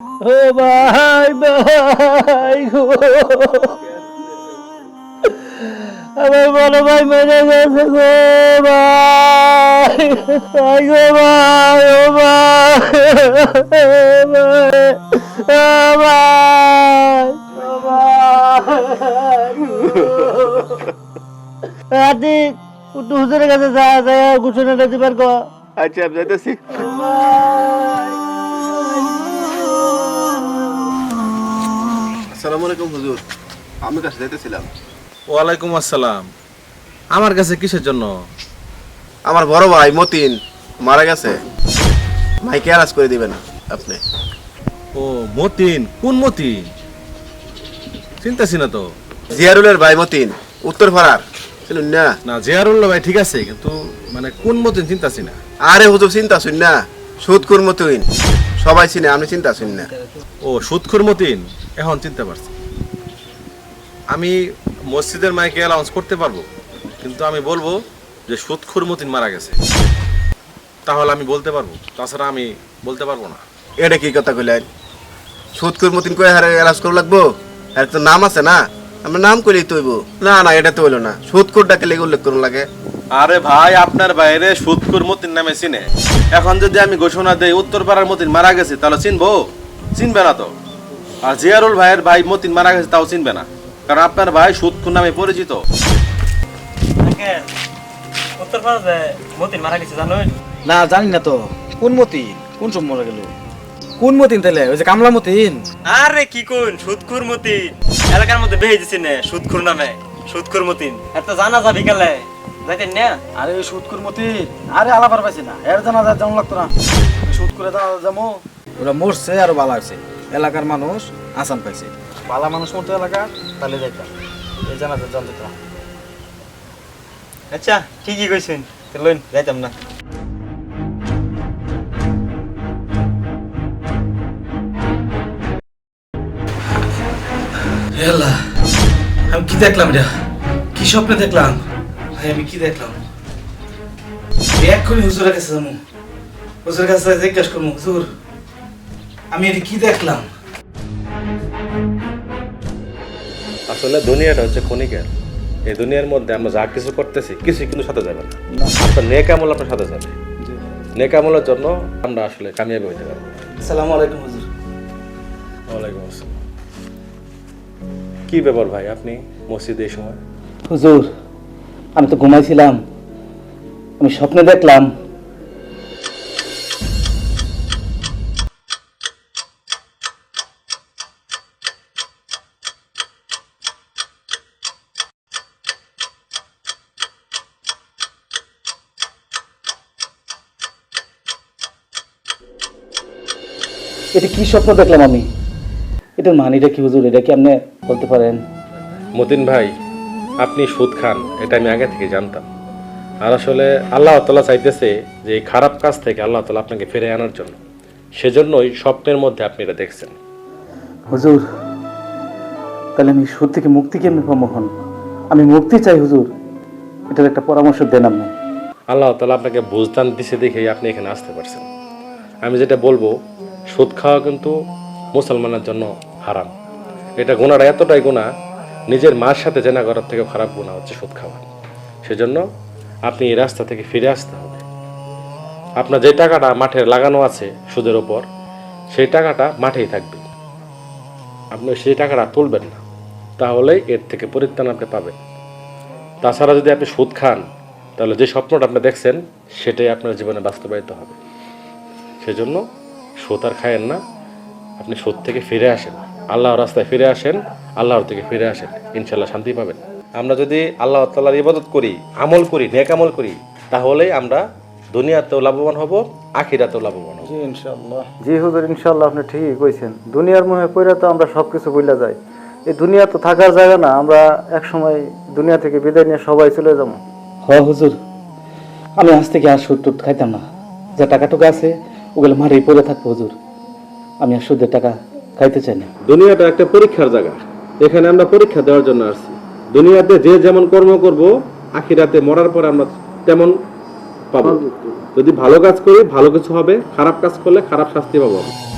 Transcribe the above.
ও ভাই ভাই গো আমার বড় ভাই মেরে গেছে গো ভাই ভাই গো ভাই ও ভাই রাতে একটু হুজুরের কাছে যা যায় ঘোষণাটা দিবার গো আচ্ছা যাইতেছি। আলাইকুম হুজুর। আমি কাছে যাইতেছিলাম। ওয়ালাইকুম আসসালাম। আমার কাছে কিসের জন্য? আমার বড় ভাই মতিন মারা গেছে। মাইকে আরাজ করে দিবেন আপনি। ও মতিন? কোন মতিন? চিন্তাছি না তো। জিয়ারুলের ভাই মতিন উত্তর পাড়ার। শুনুন না। না জিয়ারুল্লাহ ভাই ঠিক আছে কিন্তু মানে কোন মতিন চিন্তাছি না। আরে হুজুর চিন্তা শুন না। সুদকুর মতিন। সবাই চিনে আমি চিন্তা শুন না। ও সুদখুর মতিন? এখন চিনতে পারছি। আমি মসজিদের মাইকে অ্যালাউন্স করতে পারব কিন্তু আমি বলব যে সুদখুর মতিন মারা গেছে। তাহলে আমি বলতে পারব তাছাড়া আমি বলতে পারব না। এটা কি কথা কইলেন সুদকুর মতিন কয়ে হারে আরাজ করে লাগবো? আর তো নাম আছে না? আমরা নাম করেই তৈব না না এটা তো হইল না। সুদকুর ডাকে লেগে উল্লেখ করুন লাগে। আরে ভাই আপনার বাইরে সুদকুর মতিন নামে চিনে। এখন যদি আমি ঘোষণা দেই উত্তর পাড়ার মতিন মারা গেছে তাহলে চিনবো? চিনবে না তো। আর জিয়ারুল ভাইয়ের ভাই মতিন মারা গেছে তাও চিনবে না। কারণ আপনার ভাই সুদকুর নামে পরিচিত। মতিন মারা গেছে না জানি না তো। কোন মতি কোন সময় মরে গেল? কোন মতিন তাহলে? ওই যে কামলা মতিন? আরে কি কোন? সুদখুর মতিন। এলাকার মধ্যে বেহে দিছি না সুদখুর নামে। সুদখুর মতিন। এত জানা যাবি গেলে যাইতেন না? আরে ওই সুদকুর মতিন? আরে আলাবার পাইছে না। এর জানা যা যেমন লাগতো না। করে জানা যাব ওরা মরছে আর বালা আছে এলাকার মানুষ আসান পাইছে। বালা মানুষ মতো এলাকা, তাহলে যাইতাম। এই জানতে তো আচ্ছা ঠিকই কইছেন লইন, যাইতাম না। আমি কি দেখলাম এটা কি স্বপ্নে দেখলাম? ভাই, আমি কি দেখলাম? এক্ষুনি হুজুরের কাছে যাব। হুজুরের কাছে জিজ্ঞাসা করব, হুজুর, আমি এটা কি দেখলাম? আসলে দুনিয়াটা হচ্ছে ক্ষণিকের। এই দুনিয়ার মধ্যে আমরা যা কিছু করতেছি কিছু কিন্তু সাথে যাবে না। আপনার নেক আমল আপনার সাথে যাবে। নেক আমলের জন্য আমরা আসলে কামিয়াবি হইতে পারব। সালাম আলাইকুম হুজুর। ওয়ালাইকুম আসসালাম। কি ব্যাপার ভাই আপনি মসজিদে এই সময়? হুজুর আমি তো ঘুমাইছিলাম। আমি স্বপ্নে দেখলাম এটা কি স্বপ্ন দেখলাম আমি? এটার মানিটা কি হুজুর? এটা কি আপনি বলতে পারেন? মতিন ভাই আপনি সুদ খান এটা আমি আগে থেকে জানতাম। আর আসলে আল্লাহ তালা চাইতেছে যে এই খারাপ কাজ থেকে আল্লাহ তালা আপনাকে ফিরে আনার জন্য। সেজন্যই স্বপ্নের মধ্যে আপনি এটা দেখছেন। হুজুর তাহলে আমি সুদ থেকে মুক্তি কেমনি পাবো হন আমি মুক্তি চাই হুজুর। এটার একটা পরামর্শ দেন আপনি। আল্লাহ তালা আপনাকে বুঝদান দিছে দেখেই আপনি এখানে আসতে পারছেন। আমি যেটা বলব সুদ খাওয়া কিন্তু মুসলমানের জন্য হারাম। এটা গোনাটা এতটাই গোনা নিজের মার সাথে জেনা করার থেকে খারাপ গোনা হচ্ছে সুদ খাওয়া। সেজন্য আপনি এই রাস্তা থেকে ফিরে আসতে হবে। আপনার যে টাকাটা মাঠে লাগানো আছে সুদের ওপর, সেই টাকাটা মাঠেই থাকবে। আপনি সেই টাকাটা তুলবেন না। তাহলেই এর থেকে পরিত্রাণ আপনি পাবেন। তাছাড়া যদি আপনি সুদ খান, তাহলে যে স্বপ্নটা আপনি দেখছেন, সেটাই আপনার জীবনে বাস্তবায়িত হবে। সেজন্য সুদ আর খায়েন না। আপনি সুদ থেকে ফিরে আসেন। আল্লাহর রাস্তায় ফিরে আসেন আল্লাহর থেকে ফিরে আসেন। ইনশাল্লাহ শান্তি পাবেন। আমরা যদি আল্লাহ তাল্লাহর ইবাদত করি আমল করি নেক আমল করি তাহলে আমরা দুনিয়াতেও লাভবান হব আখিরাতেও লাভবান হব। জি হুজুর ইনশাল্লাহ আপনি ঠিকই কইছেন। দুনিয়ার মোহে পইরা তো আমরা সব কিছু বইলা যাই। এই দুনিয়া তো থাকার জায়গা না আমরা এক সময় দুনিয়া থেকে বিদায় নিয়ে সবাই চলে যাব। হ হুজুর। আমি আজ থেকে আর সুদ টুদ খাইতাম না। যা টাকা টুকা আছে ওগুলো মারেই পড়ে থাকব হুজুর। আমি আর সুদের টাকা খাইতে চাই না। দুনিয়াটা একটা পরীক্ষার জায়গা। এখানে আমরা পরীক্ষা দেওয়ার জন্য আসছি। দুনিয়াতে যে যেমন কর্ম করব আখিরাতে মরার পরে আমরা তেমন পাবো। যদি ভালো কাজ করি ভালো কিছু হবে খারাপ কাজ করলে খারাপ শাস্তি পাবো আমরা।